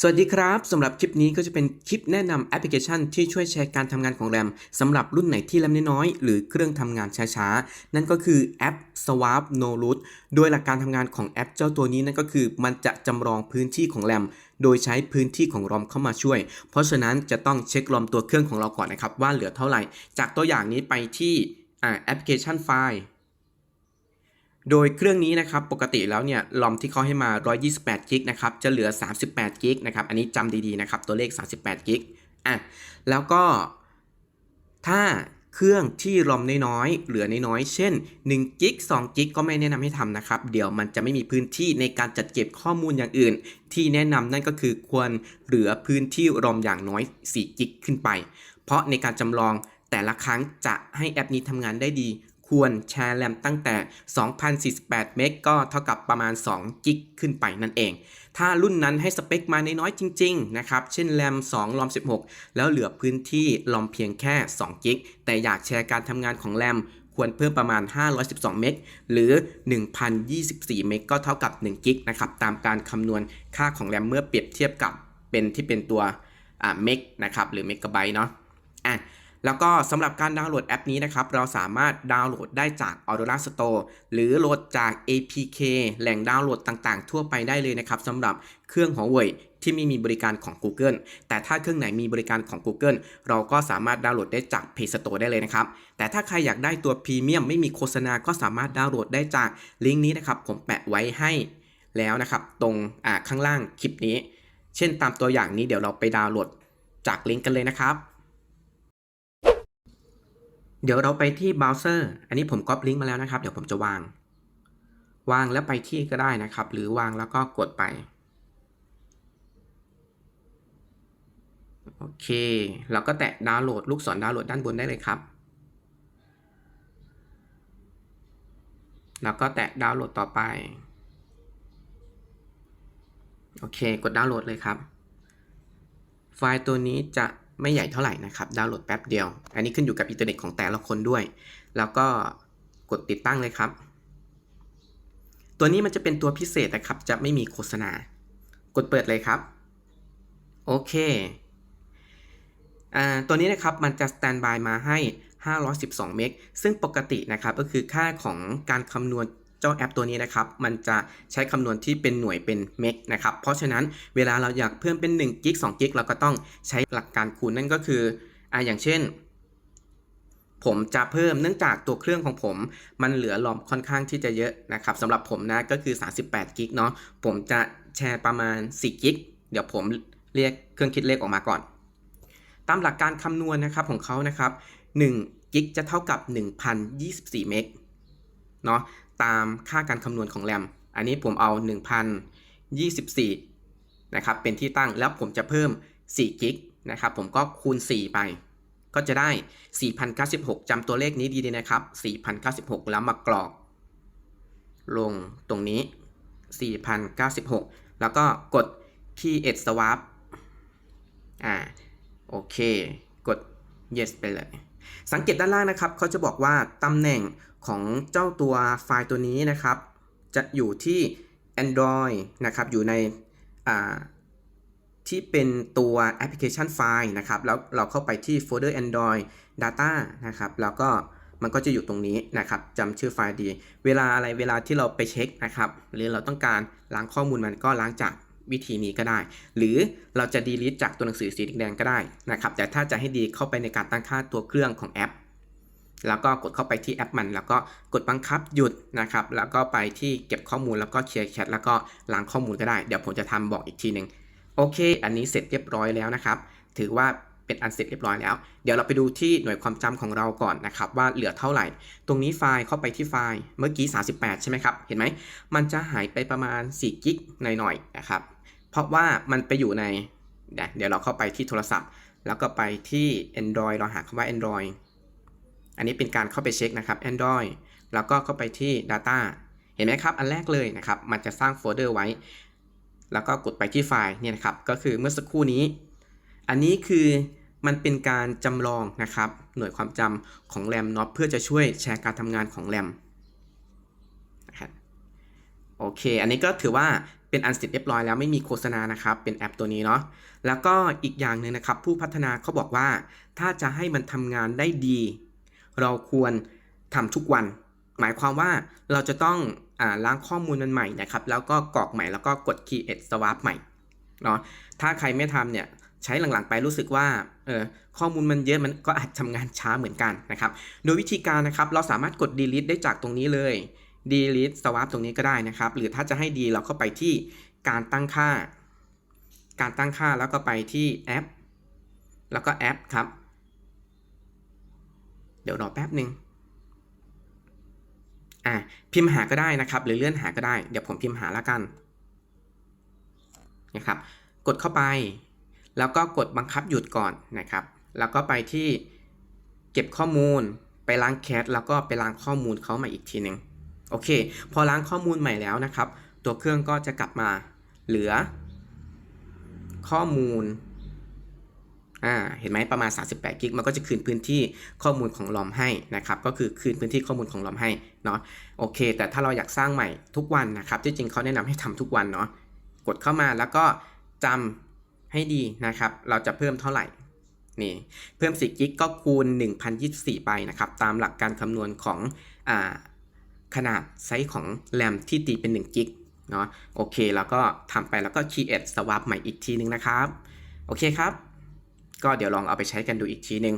สวัสดีครับสำหรับคลิปนี้ก็จะเป็นคลิปแนะนำแอปพลิเคชันที่ช่วยแชร์การทำงานของแรมสำหรับรุ่นไหนที่แรมน้อยๆหรือเครื่องทำงานช้าๆ นั่นก็คือแอป Swap No Root โดยหลักการทำงานของแอปเจ้าตัวนี้นั่นก็คือมันจะจำลองพื้นที่ของแรมโดยใช้พื้นที่ของรอมเข้ามาช่วย เพราะฉะนั้นจะต้องเช็ครอมตัวเครื่องของเราก่อนนะครับว่าเหลือเท่าไหร่ จากตัวอย่างนี้ไปที่แอปพลิเคชันไฟล์ โดยเครื่องนี้นะครับปกติแล้วเนี่ยลอมที่เขาให้มา 128กิกนะครับจะเหลือ 38กิกนะครับอันนี้จำดีๆนะครับตัวเลข 38กิกอะแล้วก็ถ้าเครื่องที่รอมน้อยๆ เหลือน้อยๆ เช่น1กิก2กิกก็ไม่แนะนำให้ทำนะครับ เดี๋ยวมันจะไม่มีพื้นที่ในการจัดเก็บข้อมูลอย่างอื่น ที่แนะนำนั่นก็คือควรเหลือพื้นที่รอมอย่างน้อย4กิกขึ้นไป เพราะในการจำลองแต่ละครั้งจะให้แอปนี้ทำงานได้ดี ควรแชร์แรมตั้งแต่ 2048 เมกก็เท่ากับประมาณ 2 กิกขึ้นไปนั่นเอง ถ้ารุ่นนั้นให้สเปคมาในน้อยจริง ๆ นะครับ เช่นแรม2รอม16 แล้วเหลือพื้นที่รอมเพียงแค่ 2 กิก แต่อยากแชร์การทำงานของแรมควรเพิ่มประมาณ 512 เมก หรือ 1024 เมก ก็เท่ากับ 1 กิกนะครับ ตามการคำนวณค่าของแรมเมื่อเปรียบเทียบกับเป็นที่เป็นตัวเมกนะครับ หรือเมกะไบต์เนาะ อะ แล้วก็สำหรับการดาวน์โหลดแอปนี้นะครับ เราสามารถดาวน์โหลดได้จาก Aurora Store หรือโหลดจาก APK แหล่งดาวน์โหลดต่างๆ ทั่วไปได้เลยนะครับสำหรับเครื่องของ Huawei ที่ไม่มีบริการของ Google แต่ถ้าเครื่องไหนมีบริการของ Google เราก็สามารถดาวน์โหลดได้จาก Play Store ได้เลยนะครับ แต่ถ้าใครอยากได้ตัวพรีเมียมไม่มีโฆษณาก็สามารถดาวน์โหลดได้จากลิงก์นี้นะครับ ผมแปะไว้ให้แล้วนะครับ ตรงข้างล่างคลิปนี้ เช่นตามตัวอย่างนี้เดี๋ยวเราไปดาวน์โหลดจากลิงก์กันเลยนะครับ เดี๋ยวเราไปที่เบราว์เซอร์ อันนี้ผมก๊อปลิงก์มาแล้วนะครับ เดี๋ยวผมจะวาง วางแล้วไปที่ก็ได้นะครับ หรือวางแล้วก็กดไป โอเค เราก็แตะดาวน์โหลดลูกศรดาวน์โหลดด้านบนได้เลยครับ แล้วก็แตะดาวน์โหลดต่อไป โอเค กดดาวน์โหลดเลยครับ ไฟล์ตัวนี้จะ ไม่ใหญ่เท่าไหร่นะครับ ดาวน์โหลดแป๊บเดียว อันนี้ขึ้นอยู่กับอินเทอร์เน็ตของแต่ละคนด้วย แล้วก็กดติดตั้งเลยครับ ตัวนี้มันจะเป็นตัวพิเศษนะครับ จะไม่มีโฆษณา กดเปิดเลยครับ โอเคอ่าตัวนี้นะครับมันจะสแตนบายมาให้ 512 เมก ซึ่งปกตินะครับก็คือค่าของการคำนวณ เจ้าแอปตัวนี้นะครับ มันจะใช้คำนวณที่เป็นหน่วยเป็นเมกนะครับ เพราะฉะนั้นเวลาเราอยากเพิ่มเป็น1กิก2กิกเราก็ต้องใช้หลักการคูณนั่นก็คืออ่าอย่างเช่น ผมจะเพิ่มเนื่องจากตัวเครื่องของผม มันเหลือรอมค่อนข้างที่จะเยอะนะครับสำหรับผมนะก็คือ 38กิกเนาะผมจะแชร์ประมาณ4กิกเดี๋ยวผมเรียกเครื่องคิดเลขออกมาก่อน ตามหลักการคำนวณนะครับของเขานะครับ1กิกจะเท่ากับ 1024 เมก เนาะ ตามค่าการคำนวณของแรมอันนี้ผมเอา 1024 นะครับ เป็นที่ตั้งแล้วผมจะเพิ่ม4กิกนะครับ ผมก็คูณ 4 ไป ก็จะได้ 4096 จำตัวเลขนี้ดีๆนะครับ 4096 แล้วมากรอก ลงตรงนี้ 4096 แล้วก็กดที่ Edge Swap อ่า โอเค กด yes ไปเลย สังเกตด้านล่างนะครับ เขาจะบอกว่าตำแหน่ง ของเจ้าตัวไฟล์ตัวนี้นะครับ จะอยู่ที่ Android นะครับ อยู่ในที่เป็นตัวแอปพลิเคชันไฟล์นะครับ แล้วเราเข้าไปที่โฟลเดอร์ Android Data นะครับ แล้วก็มันก็จะอยู่ตรงนี้นะครับจำชื่อไฟล์ดี เวลาอะไรเวลาที่เราไปเช็คนะครับ หรือเราต้องการล้างข้อมูลมันก็ล้างจากวิธีนี้ก็ได้ หรือเราจะ delete จากตัวหนังสือสีแดงก็ได้นะครับ แต่ถ้าจะให้ดีเข้าไปในการตั้งค่าตัวเครื่องของแอป แล้วก็กดเข้าไปที่แอปมัน แล้วก็กดบังคับหยุดนะครับ แล้วก็ไปที่เก็บข้อมูลแล้วก็เคลียร์แชทแล้วก็ล้างข้อมูลก็ได้ เดี๋ยวผมจะทำบอกอีกทีหนึ่งโอเค อันนี้เสร็จเรียบร้อยแล้วนะครับ ถือว่าเป็นอันเสร็จเรียบร้อยแล้ว เดี๋ยวเราไปดูที่หน่วยความจำของเราก่อนนะครับว่าเหลือเท่าไหร่ ตรงนี้ไฟล์เข้าไปที่ไฟล์เมื่อกี้ 38 ใช่ไหมครับ เห็นไหม มันจะหายไปประมาณ4กิกหน่อยๆนะครับ เพราะว่ามันไปอยู่ใน เดี๋ยวเราเข้าไปที่โทรศัพท์ แล้วก็ไปที่ Android เราหาคำว่า Android อันนี้เป็นการเข้าไปเช็คนะครับ Android แล้วก็เข้าไปที่ Data เห็นไหมครับ อันแรกเลยนะครับ มันจะสร้างโฟลเดอร์ไว้ แล้วก็กดไปที่ไฟล์เนี่ยนะครับ ก็คือเมื่อสักครู่นี้ อันนี้คือมันเป็นการจำลองนะครับ หน่วยความจำของแรมเนาะเพื่อจะช่วยแชร์การทำงานของแรมนะครับโโอเค อันนี้ก็ถือว่าเป็นอันเสร็จเรียบร้อยแล้วไม่มีโฆษณานะครับ เป็นแอปตัวนี้เนาะ แล้วก็อีกอย่างหนึ่งนะครับ ผู้พัฒนาเขาบอกว่า ถ้าจะให้มันทำงานได้ดี เราควรทำทุกวัน หมายความว่าเราจะต้องอล้างข้อมูลมันใหม่นะครับแล้วก็กรอกใหม่แล้วก็กด create swap ใหม่เนาะถ้าใครไม่ทำเนี่ยใช้หลังๆไปรู้สึกว่าเออข้อมูลมันเยอะมันก็อาจทำงานช้าเหมือนกันนะครับ โดยวิธีการนะครับเราสามารถกด delete ได้จากตรงนี้เลย delete swap ตรงนี้ก็ได้นะครับ หรือถ้าจะให้ดีเราก็ไปที่การตั้งค่า การตั้งค่าแล้วก็ไปที่แอป แล้วก็แอปครับ เดี๋ยวรอแป๊บหนึ่งอะพิมพ์หาก็ได้นะครับ หรือเลื่อนหาก็ได้ เดี๋ยวผมพิมพ์หาแล้วกันนะครับ กดเข้าไป แล้วก็กดบังคับหยุดก่อนนะครับ แล้วก็ไปที่เก็บข้อมูล ไปล้างแคชแล้วก็ไปล้างข้อมูลเขาใหม่อีกทีหนึ่งโอเค พอล้างข้อมูลใหม่แล้วนะครับ ตัวเครื่องก็จะกลับมาเหลือ ข้อมูล อ่าเห็นไหมประมาณ 38กิกมันก็จะคืนพื้นที่ข้อมูลของลอมให้นะครับก็คือคืนพื้นที่ข้อมูลของลอมให้เนาะโอเค แต่ถ้าเราอยากสร้างใหม่ทุกวันนะครับที่จริงเขาแนะนำให้ทำทุกวันเนาะกดเข้ามาแล้วก็จำให้ดีนะครับเราจะเพิ่มเท่าไหร่นี่เพิ่ม4กิกก็คูณ 1024 ไปนะครับตามหลักการคำนวณของอ่าขนาดไซส์ของแรมที่ตีเป็น1กิกเนาะโอเค แล้วก็ทำไปแล้วก็ create swap ใหม่อีกทีนึงนะครับ โอเคครับ ก็เดี๋ยวลองเอาไปใช้กันดูอีกทีนึง